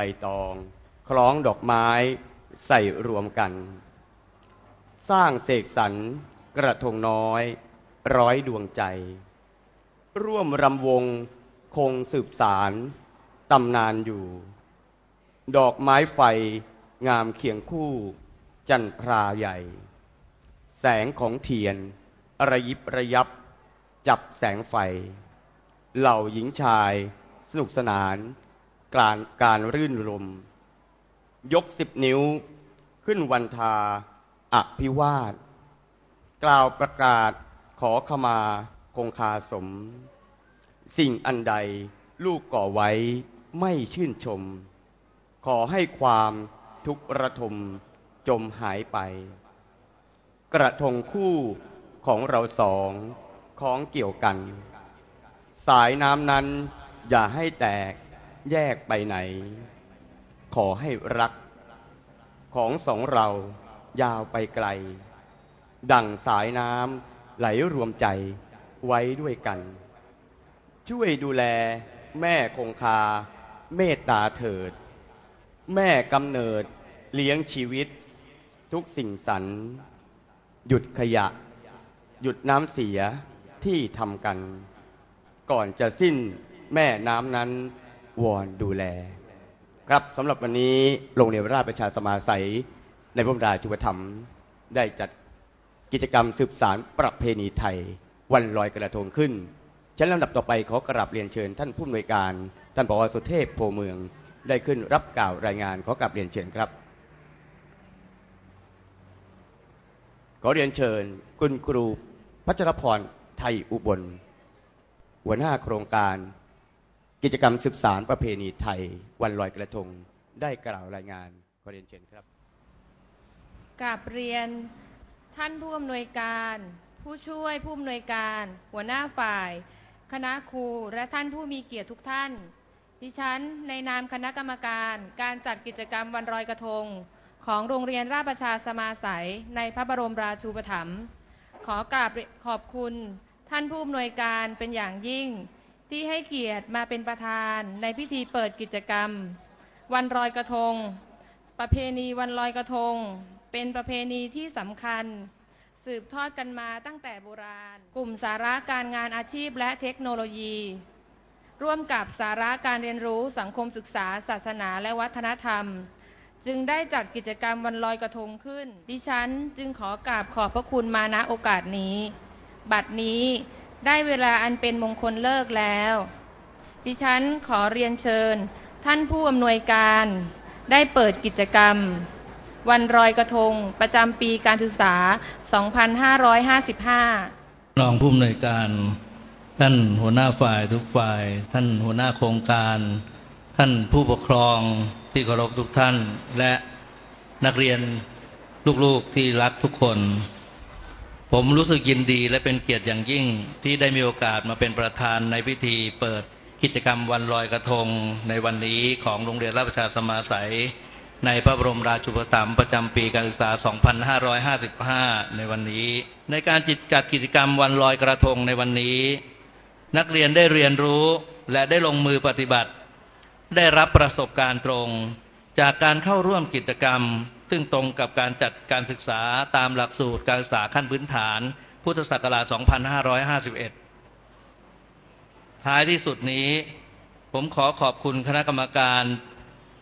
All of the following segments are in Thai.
ใบตอง คล้องดอกไม้ใส่รวมกัน สร้างเสกสรรกระทงน้อย ร้อยดวงใจ ร่วมรำวงคงสืบสารตำนานอยู่ ดอกไม้ไฟงามเคียงคู่ จันทราใหญ่ แสงของเทียน ระยิบระยับ จับแสงไฟ เหล่าหญิงชาย สนุกสนาน การการรื่นรม ยกสิบนิ้วขึ้นวันทาอภิวาท กล่าวประกาศขอขมาคงคาสม สิ่งอันใดลูกก่อไว้ไม่ชื่นชม ขอให้ความทุกข์ระทมจมหายไป กระทงคู่ของเราสองของเกี่ยวกัน สายน้ำนั้นอย่าให้แตก แยกไปไหน ขอให้รัก ของสองเรายาวไปไกล ดั่งสายน้ำไหลรวมใจไว้ด้วยกัน ช่วยดูแลแม่คงคา เมตตาเถิด แม่กำเนิดเลี้ยงชีวิต ทุกสิ่งสรรหยุดขยะ หยุดน้ำเสียที่ทำกัน ก่อนจะสิ้นแม่น้ำนั้น วอนดูแล ครับสำหรับวันนี้โรงเรียนราชประชาสมาสัยในพระบรมราชูปถัมภ์ได้จัดกิจกรรมสืบสารประเพณีไทย วันลอยกระทงขึ้นชั้นลำดับต่อไปขอกราบเรียนเชิญท่านผู้อำนวยการ ท่านผอสุเทพโพเมืองได้ขึ้นรับกล่าวรายงานขอกราบเรียนเชิญครับ ขอเรียนเชิญคุณครูพัชรพรไทยอุบล หัวหน้าโครงการ กิจกรรมสืบสารประเพณีไทย วันลอยกระทง ได้กล่าวรายงานขอเรียนเชิญครับกราบเรียนท่านผู้อำนวยการ ผู้ช่วยผู้อำนวยการ หัวหน้าฝ่าย คณะครูและท่านผู้มีเกียรติทุกท่าน ดิฉันในนามคณะกรรมการ การจัดกิจกรรมวันลอยกระทง ของโรงเรียนราชประชาสมาสัยในพระบรมราชูปถัมภ์ขอกราบขอบคุณท่านผู้อำนวยการเป็นอย่างยิ่ง ที่ให้เกียรติมาเป็นประธานในพิธีเปิดกิจกรรม วันลอยกระทง ประเพณีวันลอยกระทง เป็นประเพณีที่สำคัญ สืบทอดกันมาตั้งแต่โบราณ กลุ่มสาระการงานอาชีพและเทคโนโลยี ร่วมกับสาระการเรียนรู้สังคมศึกษา ศาสนาและวัฒนธรรม จึงได้จัดกิจกรรมวันลอยกระทงขึ้น ดิฉันจึงขอกราบขอบพระคุณมาณโอกาสนี้ บัดนี้ ได้เวลาอันเป็นมงคลเลิกแล้ว ดิฉันขอเรียนเชิญ ท่านผู้อำนวยการ ได้เปิดกิจกรรม วันรอยกระทง ประจำปีการศึกษา 2555 รองผู้อำนวยการ ท่านหัวหน้าฝ่ายทุกฝ่าย ท่านหัวหน้าโครงการ ท่านผู้ปกครองที่เคารพทุกท่าน และนักเรียนลูกๆที่รักทุกคน ผมรู้สึกยินดีและเป็นเกียรติอย่างยิ่งที่ได้มีโอกาสมาเป็นประธานในพิธีเปิดกิจกรรมวันลอยกระทงในวันนี้ของโรงเรียนราชประชาสมาสัย ในพระบรมราชูปถัมภ์ประจำปีการศึกษา 2555 ในวันนี้ ในการจัดกิจกรรมวันลอยกระทงในวันนี้ นักเรียนได้เรียนรู้และได้ลงมือปฏิบัติ ได้รับประสบการณ์ตรง จากการเข้าร่วมกิจกรรม ซึ่งตรงกับการจัดการศึกษาตามหลักสูตรการศึกษาขั้นพื้นฐาน พุทธศักราช 2551 ท้ายที่สุดนี้ ผมขอขอบคุณคณะกรรมการ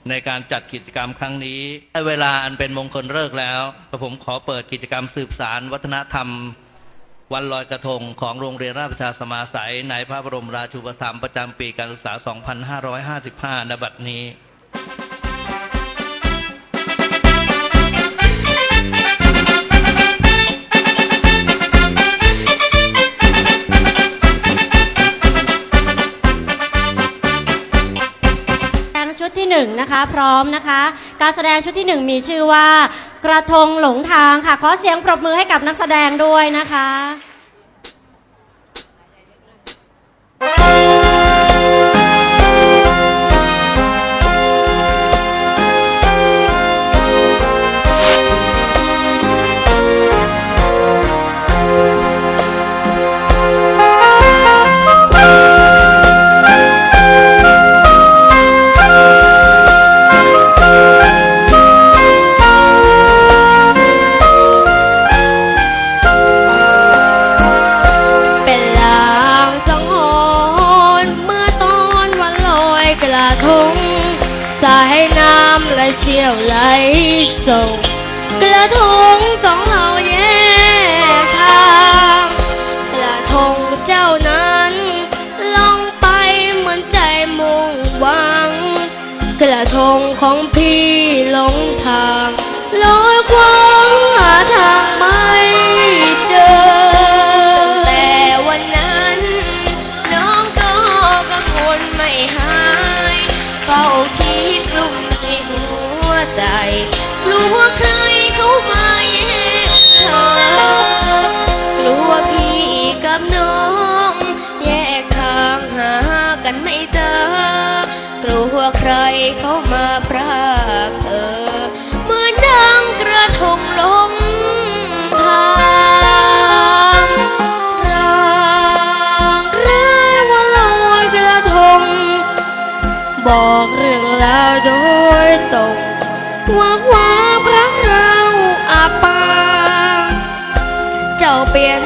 ในการจัดกิจกรรมครั้งนี้เวลาอันเป็นมงคลเลิกแล้วผมขอเปิดกิจกรรมสืบสารวัฒนธรรม วันลอยกระทงของโรงเรียนราชประชาสมาสัยในพระบรมราชูปถัมภ์ประจำปีการศึกษา 2555 ณ บัดนี้ นะคะพร้อมนะคะ การแสดงชุดที่หนึ่งมีชื่อว่า กระทงหลงทางค่ะ ขอเสียงปรบมือให้กับนักแสดงด้วยนะคะ ส่งกระ กันไม่เจอกลัวใครเข้ามาพรากเธอ เหมือนดังกระทงลงทางรางแรกว่าลอยกระทง บอกเรื่องราวโดยตรงว่าความรักเราอาปางเจ้าเปลี่ยน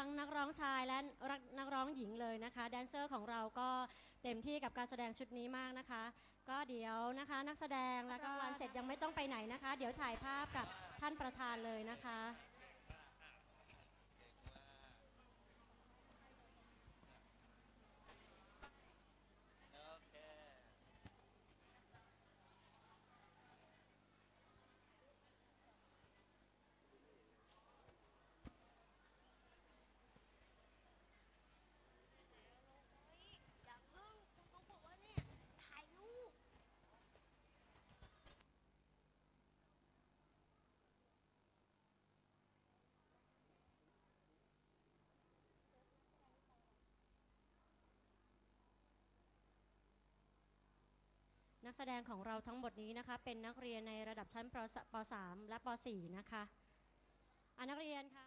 ทั้งนักร้องชายและนักร้องหญิงเลยนะคะ แดนเซอร์ของเราก็เต็มที่กับการแสดงชุดนี้มากนะคะ ก็เดี๋ยวนะคะนักแสดงแล้วก็วันเสร็จยังไม่ต้องไปไหนนะคะ เดี๋ยวถ่ายภาพกับท่านประธานเลยนะคะ นักแสดงของเราทั้งหมดนี้นะคะ เป็นนักเรียนในระดับชั้นป .3 และป .4 นะคะอะนักเรียนคะ